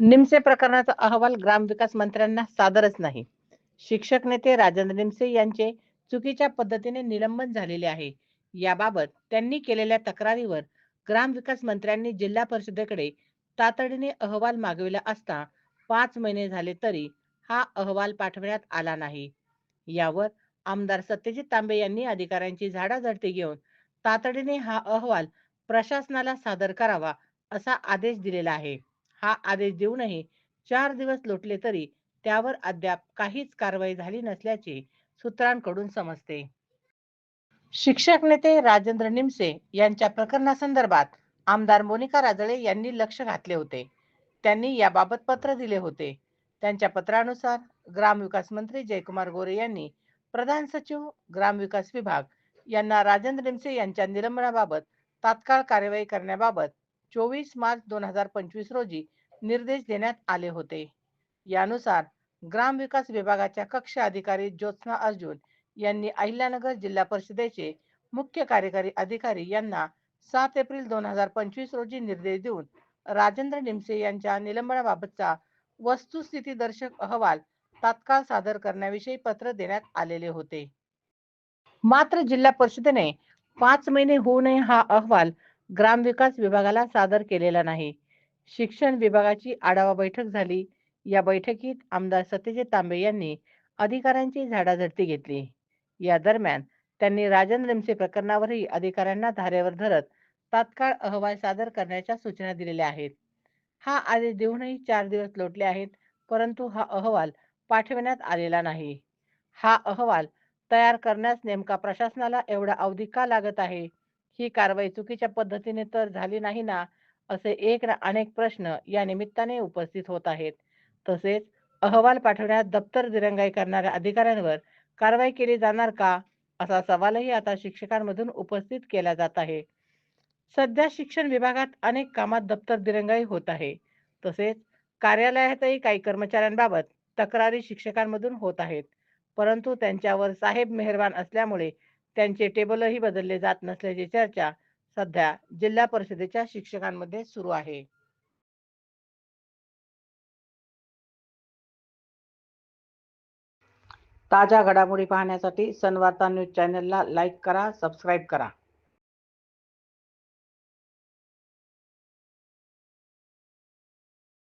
निमसे प्रकरणाचा अहवाल ग्रामविकास मंत्र्यांना सादरच नाही. शिक्षक नेते राजेंद्र निमसे यांचे चुकीच्या पद्धतीने निलंबन झालेले आहे. याबाबत त्यांनी केलेल्या तक्रारीवर ग्रामविकास मंत्र्यांनी जिल्हा परिषदेकडे तातडीने अहवाल मागविला असता पाच महिने झाले तरी हा अहवाल पाठवण्यात आला नाही. यावर आमदार सत्यजित तांबे यांनी अधिकाऱ्यांची झाडाझडती घेऊन तातडीने हा अहवाल प्रशासनाला सादर करावा असा आदेश दिलेला आहे. हा आदेश देऊनही चार दिवस लोटले तरी त्यावर अद्याप काहीच कारवाई झाली नसल्याचे सूत्रांकडून समजते. शिक्षक नेते राजेंद्र निमसे यांच्या प्रकरणासंदर्भात आमदार मोनिका राजळे यांनी लक्ष घातले होते. त्यांनी याबाबत पत्र दिले होते. त्यांच्या पत्रानुसार ग्रामविकास मंत्री जयकुमार गोरे यांनी प्रधान सचिव ग्रामविकास विभाग यांना राजेंद्र निमसे यांच्या निलंबनाबाबत तात्काळ कार्यवाही करण्याबाबत चोवीस मार्च दोन हजार पंचवीस रोजी निर्देश देण्यात आले होते. यानुसार ग्रामविकास विभागाच्या कक्ष अधिकारी ज्योत्स्ना अर्जुन यांनी अहिल्यानगर जिल्हा परिषदेचे मुख्य कार्यकारी अधिकारी यांना सात एप्रिल दोन हजार पंचवीस रोजी निर्देश देऊन राजेंद्र निमसे यांच्या निलंबनाबाबतचा वस्तुस्थिती दर्शक अहवाल तात्काळ सादर करण्याविषयी पत्र देण्यात आलेले होते. मात्र जिल्हा परिषदेने पाच महिने होऊनही हा अहवाल ग्रामविकास विभागाला सादर केलेला नाही. शिक्षण विभागाची आढावा बैठक झाली. या बैठकीत आमदार सत्यजित तांबे यांनी अधिकाऱ्यांची झाडाझडती घेतली. या दरम्यान त्यांनी राजन निमसे प्रकरणावरही अधिकाऱ्यांना धारेवर धरत तात्काळ अहवाल सादर करण्याच्या सूचना दिलेल्या आहेत. हा आदेश देऊनही चार दिवस लोटले आहेत परंतु हा अहवाल पाठविण्यात आलेला नाही. हा अहवाल तयार करण्यास नेमका प्रशासनाला एवढा अवधी का लागत आहे? ही कारवाई चुकीच्या पद्धतीने तर झाली नाही ना असे एक ना अनेक प्रश्न या निमित्ताने उपस्थित होत आहेत. तसेच अहवाल पाठवण्यात दप्तर दिरंगाई करणाऱ्या अधिकाऱ्यांवर कारवाई केली जाणार का असा सवालही आता शिक्षकांमधून उपस्थित केला जात आहे. सध्या शिक्षण विभागात अनेक कामात दप्तर दिरंगाई होत आहे. तसेच कार्यालयातही काही कर्मचाऱ्यांबाबत तक्रारी शिक्षकांमधून होत आहेत. परंतु त्यांच्यावर साहेब मेहरबान असल्यामुळे त्यांचे टेबलही बदलले जात नसल्याची चर्चा सध्या जिल्हा परिषदेच्या शिक्षकांमध्ये सुरू आहे. ताज्या घडामोडी पाहण्यासाठी सनवार्ता न्यूज चॅनलला लाईक करा सबस्क्राईब करा.